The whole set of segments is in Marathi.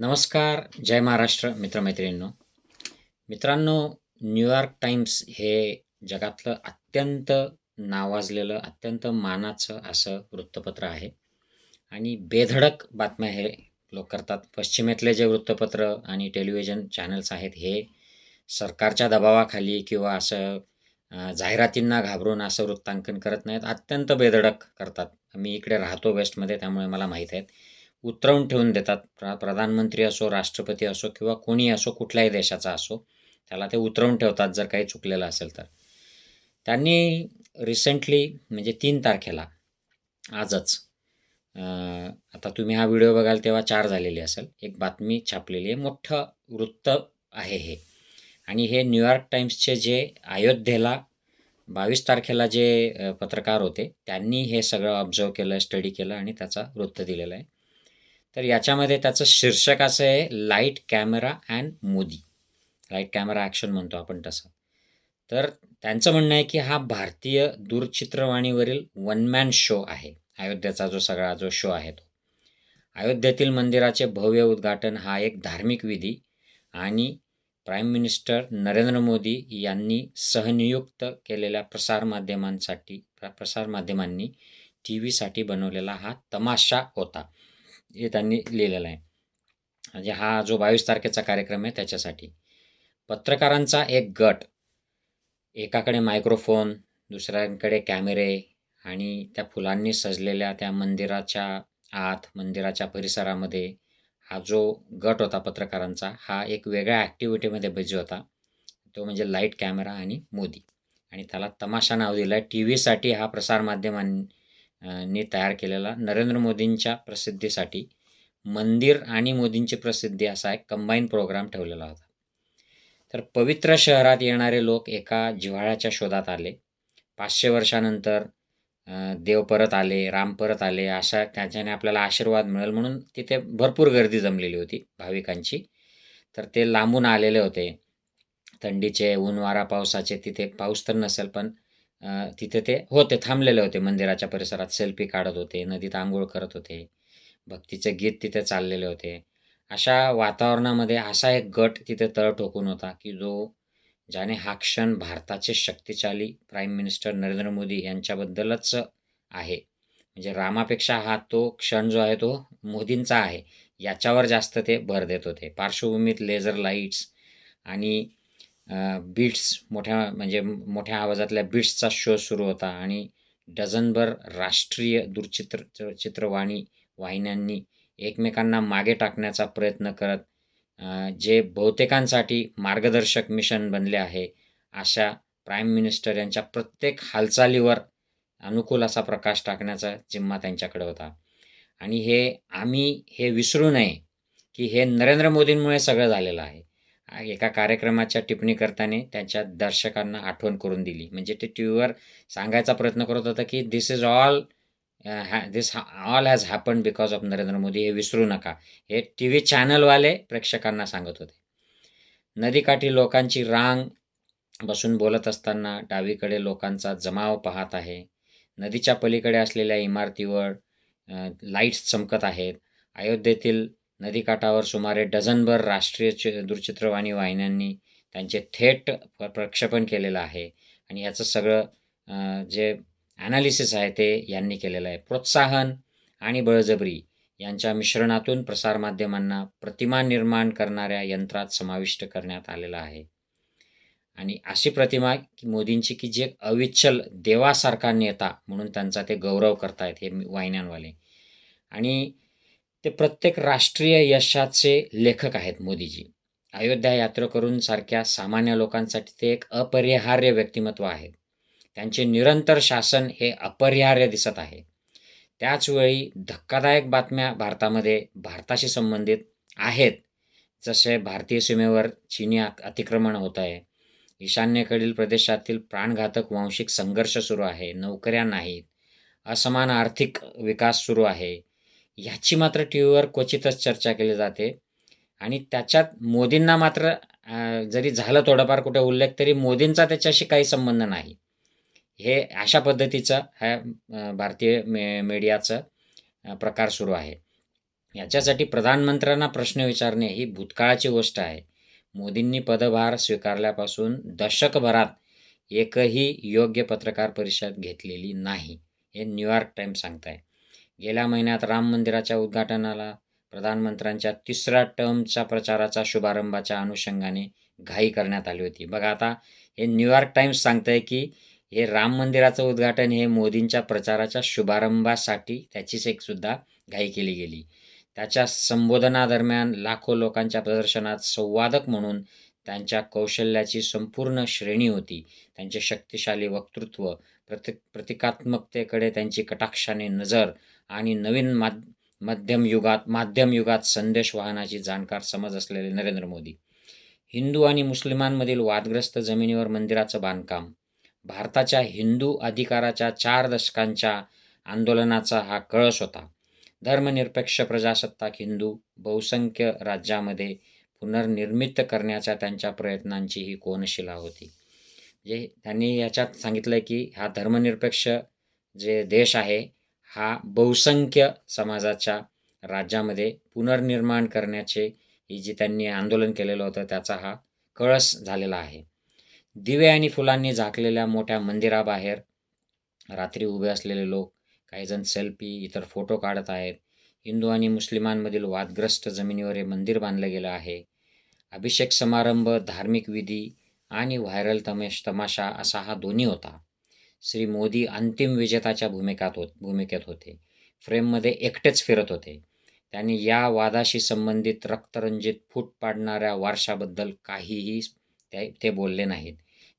नमस्कार जय महाराष्ट्र मित्रमैत्रिणींनो. मित्रांनो न्यूयॉर्क टाइम्स हे जगातलं अत्यंत नावाजलेलं अत्यंत मानाचं असं वृत्तपत्र आहे. आणि बेधडक बातम्या हे लोक करतात. पश्चिमेतले जे वृत्तपत्र आणि टेलिव्हिजन चॅनल्स आहेत हे सरकारच्या दबावाखाली किंवा असं जाहिरातींना घाबरून असं वृत्तांकन करत नाहीत. अत्यंत बेधडक करतात. मी इकडे राहतो वेस्टमध्ये त्यामुळे मला माहीत आहेत. उतरवून ठेवून देतात. प्र प्रधानमंत्री असो राष्ट्रपती असो किंवा कोणी असो कुठल्याही देशाचा असो त्याला ते उतरवून ठेवतात जर काही चुकलेलं असेल तर. त्यांनी रिसेंटली म्हणजे तीन तारखेला आजच आता तुम्ही हा व्हिडिओ बघाल तेव्हा चार झालेली असेल. एक बातमी छापलेली आहे मोठं वृत्त आहे हे. आणि हे न्यूयॉर्क टाइम्सचे जे अयोध्येला बावीस तारखेला जे पत्रकार होते त्यांनी हे सगळं ऑब्झर्व केलं स्टडी केलं आणि त्याचा वृत्त दिलेलं आहे. तर याच्यामध्ये त्याचं शीर्षक असं आहे light camera and Modi. Light camera action म्हणतो आपण तसं. तर त्यांचं म्हणणं आहे की हा भारतीय दूरचित्रवाणीवरील वन मॅन शो आहे. अयोध्येचा जो सगळा जो शो आहे तो. अयोध्येतील मंदिराचे भव्य उद्घाटन हा एक धार्मिक विधी आणि प्राईम मिनिस्टर नरेंद्र मोदी यांनी सहनियुक्त केलेल्या प्रसारमाध्यमांसाठी प्र प्रसारमाध्यमांनी टी व्हीसाठी बनवलेला हा तमाशा होता. हे त्यांनी लिहिलेलं आहे. म्हणजे हा जो बावीस तारखेचा कार्यक्रम आहे त्याच्यासाठी. पत्रकारांचा एक गट एकाकडे मायक्रोफोन दुसऱ्यांकडे कॅमेरे आणि त्या फुलांनी सजलेल्या त्या मंदिराच्या आत मंदिराच्या परिसरामध्ये हा जो गट होता पत्रकारांचा हा एक वेगळ्या ॲक्टिव्हिटीमध्ये बिझी होता. तो म्हणजे लाइट कॅमेरा आणि मोदी. आणि त्याला तमाशा नाव दिलं आहे टी व्हीसाठी हा ने तयार केलेला नरेंद्र मोदींच्या प्रसिद्धीसाठी मंदिर आणि मोदींची प्रसिद्धी असा एक कंबाईन प्रोग्राम ठेवलेला होता. तर पवित्र शहरात येणारे लोक एका जिव्हाळ्याच्या शोधात आले. पाचशे वर्षानंतर देव परत आले राम परत आले अशा त्याच्याने आपल्याला आशीर्वाद मिळेल म्हणून तिथे भरपूर गर्दी जमलेली होती भाविकांची. तर ते लांबून आलेले होते. थंडीचे ऊन वारा पावसाचे तिथे पाऊस तर नसेल पण तिथे ते होते थांबलेले होते. मंदिराच्या परिसरात सेल्फी काढत होते नदीत आंघोळ करत होते. भक्तीचे गीत तिथे चाललेले होते. अशा वातावरणामध्ये असा एक गट तिथे तळ ठोकून होता की जो ज्याने हा क्षण भारताचे शक्तिशाली प्राईम मिनिस्टर नरेंद्र मोदी यांच्याबद्दलच आहे. म्हणजे रामापेक्षा हा तो क्षण जो आहे तो मोदींचा आहे. याच्यावर जास्त ते भर देत होते. पार्श्वभूमीत लेझर लाईट्स आणि बीट्स मोठ्या म्हणजे मोठ्या आवाजातल्या बीट्सचा शो सुरू होता आणि डझनभर राष्ट्रीय दूरचित्र चित्रवाणी वाहिन्यांनी एकमेकांना मागे टाकण्याचा प्रयत्न करत जे बहुतेकांसाठी मार्गदर्शक मिशन बनले आहे अशा प्राईम मिनिस्टर यांच्या प्रत्येक हालचालीवर अनुकूल असा प्रकाश टाकण्याचा जिम्मा त्यांच्याकडे होता. आणि हे आम्ही हे विसरू नये की हे नरेंद्र मोदींमुळे सगळं झालेलं आहे. एका कार्यक्रमाच्या टिप्पणी करताना त्यांच्या दर्शकांना आठवण करून दिली. म्हणजे ते टी व्हीवर सांगायचा प्रयत्न करत होता की this is all ha this all has happen because of Narendra Modi हे विसरू नका. हे टी व्ही चॅनलवाले प्रेक्षकांना सांगत होते. नदीकाठी लोकांची रांग बसून बोलत असताना डावीकडे लोकांचा जमाव पाहत आहे. नदीच्या पलीकडे असलेल्या इमारतीवर लाईट्स चमकत आहेत. अयोध्येतील नदीकाठावर सुमारे डझनभर राष्ट्रीय च दूरचित्रवाणी वाहिन्यांनी त्यांचे थेट प्रक्षेपण केलेलं आहे. आणि याचं सगळं जे ॲनालिसिस आहे ते यांनी केलेलं आहे. प्रोत्साहन आणि बळजबरी यांच्या मिश्रणातून प्रसारमाध्यमांना प्रतिमा निर्माण करणाऱ्या यंत्रात समाविष्ट करण्यात आलेलं आहे. आणि अशी प्रतिमा की मोदींची की जे अविच्छल देवासारखा नेता म्हणून त्यांचा ते गौरव करतायत हे वाहिन्यांवाले. आणि ते प्रत्येक राष्ट्रीय यशाचे लेखक आहेत मोदीजी. अयोध्या यात्रेकरूंसारख्या सामान्य लोकांसाठी ते एक अपरिहार्य व्यक्तिमत्व आहे. त्यांचे निरंतर शासन हे अपरिहार्य दिसत आहे. त्याचवेळी धक्कादायक बातम्या भारतामध्ये भारताशी संबंधित आहेत. जसे भारतीय सीमेवर चीनी अतिक्रमण होत आहे. ईशान्येकडील प्रदेशातील प्राणघातक वांशिक संघर्ष सुरू आहे. नोकऱ्या नाहीत. असमान आर्थिक विकास सुरू आहे. ह्याची मात्र टी व्हीवर क्वचितच चर्चा केली जाते. आणि त्याच्यात मोदींना मात्र जरी झालं थोडंफार कुठे उल्लेख तरी मोदींचा त्याच्याशी काही संबंध नाही. हे अशा पद्धतीचं ह्या भारतीय मे मीडियाचं प्रकार सुरू आहे. याच्यासाठी प्रधानमंत्र्यांना प्रश्न विचारणे ही भूतकाळाची गोष्ट आहे. मोदींनी पदभार स्वीकारल्यापासून दशकभरात एकही योग्य पत्रकार परिषद घेतलेली नाही हे न्यूयॉर्क टाईम्स सांगत आहे गेल्या महिन्यात राम मंदिराच्या उद्घाटनाला प्रधानमंत्र्यांच्या तिसऱ्या टर्मच्या प्रचाराचा शुभारंभाच्या अनुषंगाने घाई करण्यात आली होती. बघा आता हे न्यूयॉर्क टाइम्स सांगत आहे की हे राम मंदिराचं उद्घाटन हे मोदींच्या प्रचाराच्या शुभारंभासाठी त्याचीच एक सुद्धा घाई केली गेली. त्याच्या संबोधनादरम्यान लाखो लोकांच्या प्रदर्शनात संवादक म्हणून त्यांच्या कौशल्याची संपूर्ण श्रेणी होती. त्यांचे शक्तिशाली वक्तृत्व प्रति प्रतिकात्मकतेकडे त्यांची कटाक्षाने नजर आणि नवीन माध मध्यमयुगात युगात माध्यम युगात संदेश वाहनाची जाणकार समज असलेले नरेंद्र मोदी. हिंदू आणि मुस्लिमांमधील वादग्रस्त जमिनीवर मंदिराचं बांधकाम. भारताच्या हिंदू अधिकाराच्या चार दशकांच्या आंदोलनाचा हा कळस होता. धर्मनिरपेक्ष प्रजासत्ताक हिंदू बहुसंख्य राज्यामध्ये पुनर्निर्मित करण्याच्या त्यांच्या प्रयत्नांची ही कोनशिला होती. जे त्यांनी याच्यात सांगितलं की हा धर्मनिरपेक्ष जे देश आहे हा बहुसंख्य समाजाच्या राज्यामध्ये पुनर्निर्माण करण्याचे ही जी त्यांनी आंदोलन केलेलं होतं त्याचा हा कळस झालेला आहे. दिवे आणि फुलांनी झाकलेल्या मोठ्या मंदिराबाहेर रात्री उभे असलेले लोक काहीजण सेल्फी इतर फोटो काढत आहेत. हिंदू आणि मुस्लिमांमधील वादग्रस्त जमिनीवर हे मंदिर बांधलं गेलं आहे. अभिषेक समारंभ धार्मिक विधी आणि व्हायरल तमेश तमाशा असा हा दोन्ही होता. श्री मोदी अंतिम विजेताच्या भूमिकात होत भूमिकेत होते. फ्रेममध्ये एकटेच फिरत होते. त्यांनी या वादाशी संबंधित रक्तरंजित फूट पाडणाऱ्या वारशाबद्दल काहीही ते ते बोलले नाहीत.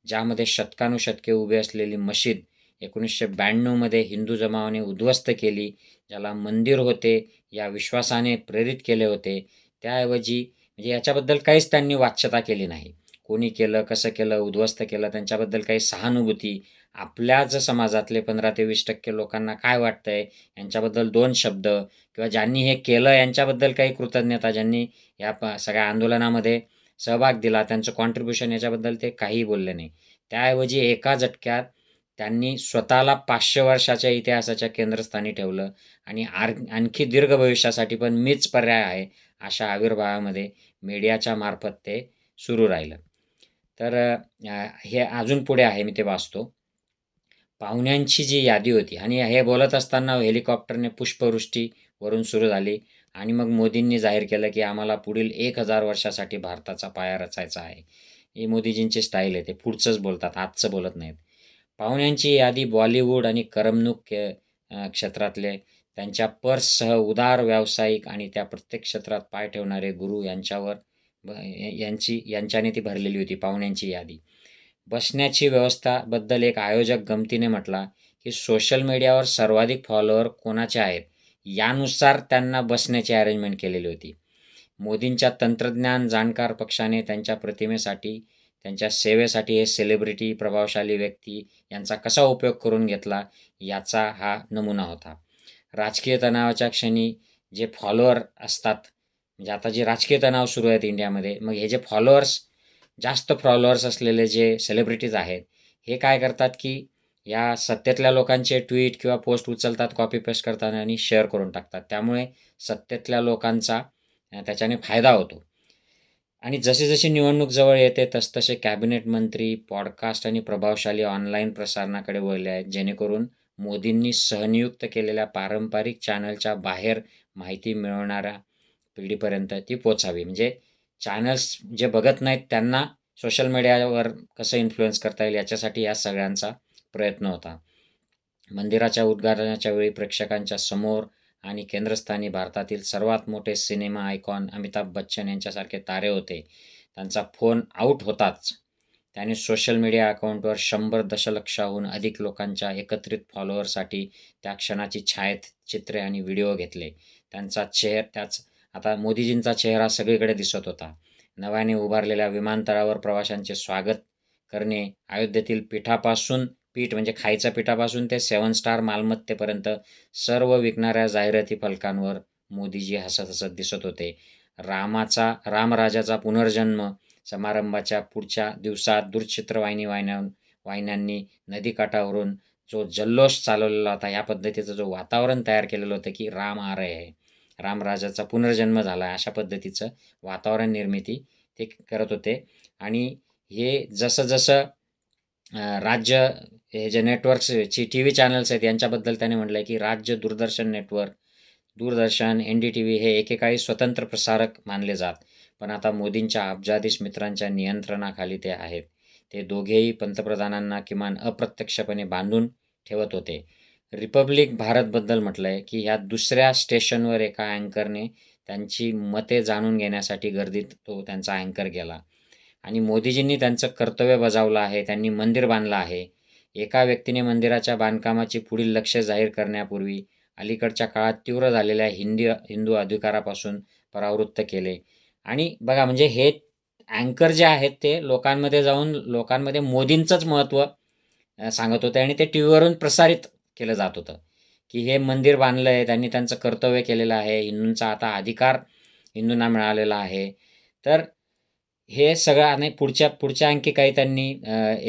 ज्यामध्ये शतकानुशतके उभे असलेली मशीद एकोणीसशे ब्याण्णवमध्ये हिंदू जमावाने उद्ध्वस्त केली ज्याला मंदिर होते या विश्वासाने प्रेरित केले होते त्याऐवजी म्हणजे याच्याबद्दल काहीच त्यांनी वाच्यता केली नाही. कोणी केलं कसं केलं उद्ध्वस्त केलं त्यांच्याबद्दल काही सहानुभूती. आपल्याच समाजातले पंधरा ते वीस टक्के लोकांना काय वाटतं आहे यांच्याबद्दल दोन शब्द किंवा ज्यांनी हे केलं यांच्याबद्दल काही कृतज्ञता ज्यांनी या प सगळ्या आंदोलनामध्ये सहभाग दिला त्यांचं कॉन्ट्रीब्युशन याच्याबद्दल ते काहीही बोलले नाही. त्याऐवजी एका झटक्यात त्यांनी स्वतःला पाचशे वर्षाच्या इतिहासाच्या केंद्रस्थानी ठेवलं आणि आर आणखी दीर्घ भविष्यासाठी पण मीच पर्याय आहे अशा आविर्भावामध्ये मीडियाच्या मार्फत ते सुरू राहिलं. तर हे अजून पुढे आहे मी ते वाचतो. पाहुण्यांची जी यादी होती आणि हे बोलत असताना हेलिकॉप्टरने पुष्पवृष्टी वरून सुरू झाली आणि मग मोदींनी जाहीर केलं की आम्हाला पुढील एक हजार वर्षासाठी भारताचा पाया रचायचा आहे. हे मोदीजींची स्टाईल आहे ते पुढचंच बोलतात आजचं बोलत नाहीत. पाहुण्यांची यादी बॉलिवूड आणि करमणूक क्षेत्रातले त्यांच्या पर्ससह उदार व्यावसायिक आणि त्या प्रत्येक क्षेत्रात पाय ठेवणारे गुरु यांच्यावर यांची यांच्याने ती भरलेली होती पाहुण्यांची यादी. बसण्याची व्यवस्थाबद्दल एक आयोजक गमतीने म्हटला की सोशल मीडियावर सर्वाधिक फॉलोअर कोणाचे आहेत? यानुसार त्यांना बसण्याची अरेंजमेंट केलेली होती. मोदींच्या तंत्रज्ञान जाणकार पक्षाने त्यांच्या प्रतिमेसाठी त्यांच्या सेवेसाठी हे सेलिब्रिटी प्रभावशाली व्यक्ती यांचा कसा उपयोग करून घेतला याचा हा नमुना होता. राजकीय तणावाच्या क्षणी जे फॉलोअर असतात म्हणजे आता जे राजकीय तणाव सुरू आहेत इंडियामध्ये मग हे जे फॉलोअर्स जास्त फॉलोअर्स असलेले जे सेलिब्रिटीज आहेत हे काय करतात की या सत्तेतल्या लोकांचे ट्विट किंवा पोस्ट उचलतात कॉपी पेस्ट करतात आणि शेअर करून टाकतात. त्यामुळे सत्तेतल्या लोकांचा त्याच्याने फायदा होतो. आणि जशी जशी निवडणूक जवळ येते तसतसे कॅबिनेट मंत्री पॉडकास्ट आणि प्रभावशाली ऑनलाईन प्रसारणाकडे वळले आहेत जेणेकरून मोदींनी सहनियुक्त केलेल्या पारंपरिक चॅनलच्या बाहेर माहिती मिळवणाऱ्या पिढीपर्यंत ती पोचावी. म्हणजे चॅनल्स जे बघत नाहीत त्यांना सोशल मीडियावर कसं इन्फ्लुएन्स करता येईल याच्यासाठी या सगळ्यांचा प्रयत्न होता. मंदिराच्या उद्घाटनाच्या वेळी प्रेक्षकांच्या समोर आणि केंद्रस्थानी भारतातील सर्वात मोठे सिनेमा आयकॉन अमिताभ बच्चन यांच्यासारखे तारे होते. त्यांचा फोन आऊट होताच. त्याने सोशल मीडिया अकाउंटवर शंभर दशलक्षाहून अधिक लोकांच्या एकत्रित फॉलोअरसाठी त्या क्षणाची छायाचित्रे आणि व्हिडिओ घेतले. त्यांचा चेहर त्याच आता मोदीजींचा चेहरा सगळीकडे दिसत होता. नव्याने उभारलेल्या विमानतळावर प्रवाशांचे स्वागत करणे अयोध्येतील पीठापासून पीठ म्हणजे खायच्या पीठापासून ते सेवन स्टार मालमत्तेपर्यंत सर्व विकणाऱ्या जाहिराती फलकांवर मोदीजी हसत हसत दिसत होते. रामाचा रामराजाचा पुनर्जन्म समारंभाच्या पुढच्या दिवसात दूरचित्रवाहिनी वाहिन्या वाहिन्यांनी नदीकाठावरून जो जल्लोष चालवलेला होता या पद्धतीचं जो वातावरण तयार केलेलं होतं की राम आ रहे आहे. रामराजाचा पुनर्जन्म झाला आहे अशा पद्धतीचं वातावरण निर्मिती ते करत होते. आणि हे जसं जसं राज्य हे जे नेटवर्क्सची टी व्ही चॅनल्स आहेत यांच्याबद्दल त्याने म्हटलं आहे की राज्य Doordarshan network Doordarshan N D T V हे एकेकाळी स्वतंत्र प्रसारक मानले जात. पण आता मोदींच्या अब्जाधीश मित्रांच्या नियंत्रणाखाली ते आहेत. ते दोघेही पंतप्रधानांना किमान अप्रत्यक्षपणे बांधून ठेवत होते. रिपब्लिक भारतबद्दल म्हटलं आहे की ह्या दुसऱ्या स्टेशनवर एका अँकरने त्यांची मते जाणून घेण्यासाठी गर्दीत तो त्यांचा अँकर गेला. आणि मोदीजींनी त्यांचं कर्तव्य बजावलं आहे त्यांनी मंदिर बांधलं आहे. एका व्यक्तीने मंदिराच्या बांधकामाची पुढील लक्ष जाहीर करण्यापूर्वी अलीकडच्या काळात तीव्र झालेल्या हिंदी हिंदू अधिकारापासून परावृत्त केले. आणि बघा म्हणजे हे अँकर जे आहेत ते लोकांमध्ये जाऊन लोकांमध्ये मोदींचंच महत्त्व सांगत होते आणि ते टी व्हीवरून प्रसारित केलं जात होतं. की हे मंदिर बांधलं आहे त्यांनी त्यांचं कर्तव्य केलेलं आहे हिंदूंचा आता अधिकार हिंदूंना मिळालेला आहे. तर हे सगळं आणि पुढच्या पुढच्या आणखी काही त्यांनी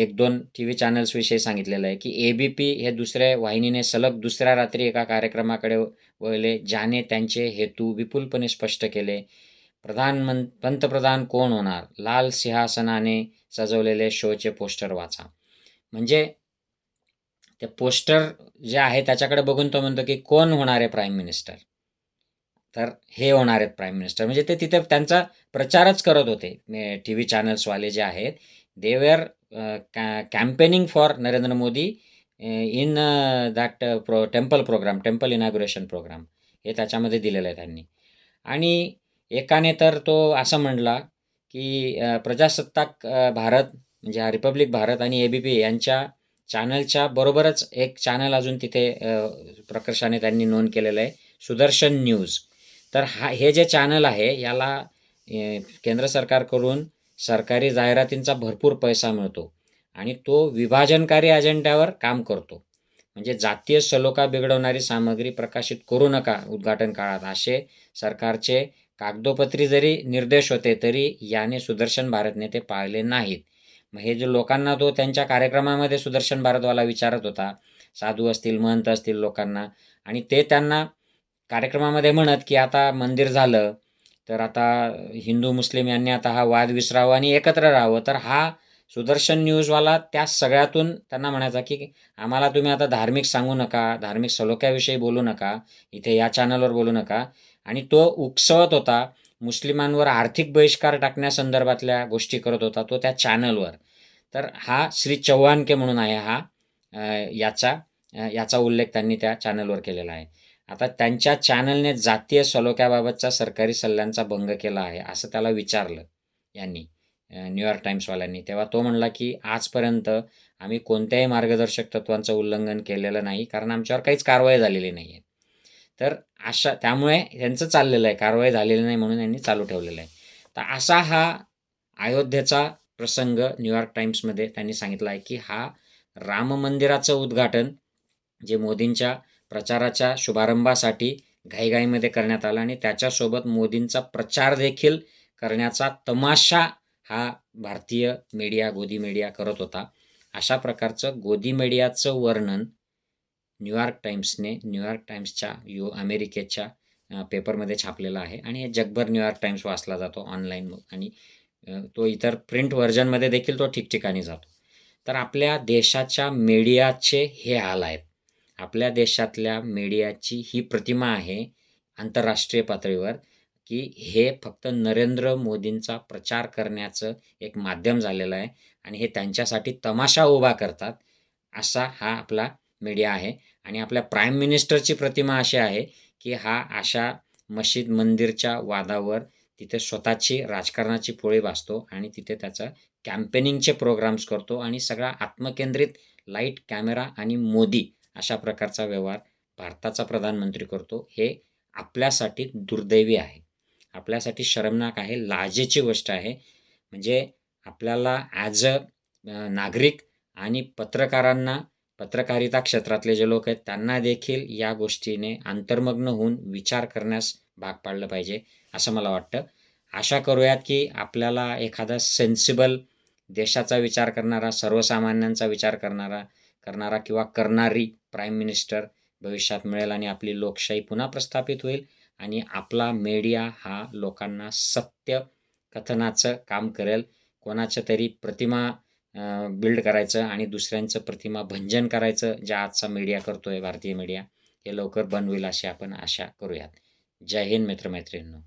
एक दोन टी व्ही चॅनल्सविषयी सांगितलेलं आहे की ए बी पी हे दुसऱ्या वाहिनीने सलग दुसऱ्या रात्री एका कार्यक्रमाकडे वळले ज्याने त्यांचे हेतू विपुलपणे स्पष्ट केले. प्रधानमं पंतप्रधान कोण होणार? लाल सिंहासनाने सजवलेले शोचे पोस्टर वाचा. म्हणजे ते पोस्टर जे आहे त्याच्याकडे बघून तो म्हणतो की कोण होणार आहे प्राईम मिनिस्टर तर हे होणार आहेत प्राईम मिनिस्टर म्हणजे ते तिथे त्यांचा प्रचारच करत होते. टी व्ही चॅनल्सवाले जे आहेत they were campaigning for Narendra Modi in that pro temple program temple inauguration program हे त्याच्यामध्ये दिलेलं आहे त्यांनी. आणि एकाने तर तो असं म्हणला की प्रजासत्ताक भारत म्हणजे हा रिपब्लिक भारत आणि ए बी पी यांच्या चॅनलच्या बरोबरच एक चॅनल अजून तिथे प्रकर्षाने त्यांनी नोंद केलेलं आहे सुदर्शन न्यूज. तर हा हे जे चॅनल आहे याला केंद्र सरकारकडून सरकारी जाहिरातींचा भरपूर पैसा मिळतो आणि तो विभाजनकारी अजेंड्यावर काम करतो. म्हणजे जातीय सलोखा बिघडवणारी सामग्री प्रकाशित करू नका उद्घाटन काळात. असे सरकारचे कागदोपत्री जरी निर्देश होते तरी याने सुदर्शन भारतने ते पाळले नाहीत. मग हे जे लोकांना तो त्यांच्या कार्यक्रमामध्ये सुदर्शन भारतवाला विचारत होता साधू असतील महंत असतील लोकांना आणि ते त्यांना कार्यक्रमामध्ये म्हणत की आता मंदिर झालं तर आता हिंदू मुस्लिम यांनी आता हा वाद विसरावा आणि एकत्र राहावं. तर हा सुदर्शन न्यूजवाला त्या सगळ्यातून त्यांना म्हणायचा की आम्हाला तुम्ही आता धार्मिक सांगू नका धार्मिक सलोख्याविषयी बोलू नका इथे या चॅनलवर बोलू नका. आणि तो उकसवत होता मुस्लिमांवर आर्थिक बहिष्कार टाकण्यासंदर्भातल्या गोष्टी करत होता तो त्या चॅनलवर. तर हा श्री चव्हाणके म्हणून आहे हा याचा याचा उल्लेख त्यांनी त्या चॅनलवर केलेला आहे. आता त्यांच्या चॅनलने जातीय सलोख्याबाबतचा सरकारी सल्ल्यांचा भंग केला आहे असं त्याला विचारलं यांनी न्यूयॉर्क टाईम्सवाल्यांनी तेव्हा तो म्हणला की आजपर्यंत आम्ही कोणत्याही मार्गदर्शक तत्वांचं उल्लंघन केलेलं नाही कारण आमच्यावर काहीच कारवाई झालेली नाही आहे तर अशा त्यामुळे त्यांचं चाललेलं आहे. कारवाई झालेली नाही म्हणून यांनी चालू ठेवलेलं आहे. तर असा हा अयोध्येचा प्रसंग न्यूयॉर्क टाईम्समध्ये त्यांनी सांगितला आहे की हा राम मंदिराचं उद्घाटन जे मोदींच्या प्रचाराच्या शुभारंभासाठी घाईघाईमध्ये करण्यात आलं आणि त्याच्यासोबत मोदींचा प्रचार देखील करण्याचा तमाशा हा भारतीय मीडिया गोदी मीडिया करत होता. अशा प्रकारचं गोदी मीडियाचं वर्णन न्यूयॉर्क टाईम्सने न्यूयॉर्क टाईम्सच्या यू अमेरिकेच्या पेपरमध्ये छापलेला आहे आणि हे जगभर न्यूयॉर्क टाईम्स वाचला जातो ऑनलाईन आणि तो इतर प्रिंट व्हर्जनमध्ये देखील तो ठिकठिकाणी जातो. तर आपल्या देशाच्या मीडियाचे हे हाल आहेत. आपल्या देशातल्या मीडियाची ही प्रतिमा आहे आंतरराष्ट्रीय पातळीवर की हे फक्त नरेंद्र मोदींचा प्रचार करण्याचं एक माध्यम झालेलं आहे आणि हे त्यांच्यासाठी तमाशा उभा करतात असा हा आपला मीडिया आहे. आणि आपल्या प्राईम मिनिस्टरची प्रतिमा अशी आहे की हा अशा मशीद मंदिरच्या वादावर तिथे स्वतःची राजकारणाची पोळी भासतो आणि तिथे त्याचा कॅम्पेनिंगचे प्रोग्राम्स करतो आणि सगळा आत्मकेंद्रित लाइट कॅमेरा आणि मोदी अशा प्रकारचा व्यवहार भारताचा प्रधानमंत्री करतो हे आपल्यासाठी दुर्दैवी आहे. आपल्यासाठी शरमनाक आहे लाजेची गोष्ट आहे. म्हणजे आपल्याला ॲज अ नागरिक आणि पत्रकारांना पत्रकारिता क्षेत्रातले जे लोक आहेत त्यांना देखील या गोष्टीने अंतर्मग्न होऊन विचार करण्यास भाग पाडलं पाहिजे असं मला वाटतं. आशा करूयात की आपल्याला एखादा सेन्सिबल देशाचा विचार करणारा सर्वसामान्यांचा विचार करणारा करणारा किंवा करणारी प्राईम मिनिस्टर भविष्यात मिळेल आणि आपली लोकशाही पुन्हा प्रस्थापित होईल आणि आपला मीडिया हा लोकांना सत्य कथनाचं काम करेल. कोणाच्या तरी प्रतिमा बिल्ड करायचं आणि दुसऱ्यांचं प्रतिमा भंजन करायचं जे आजचा मीडिया करतो आहे भारतीय मीडिया हे लवकर बनवेल अशी आपण आशा करूयात. जय हिंद मित्रमैत्रिणींनो.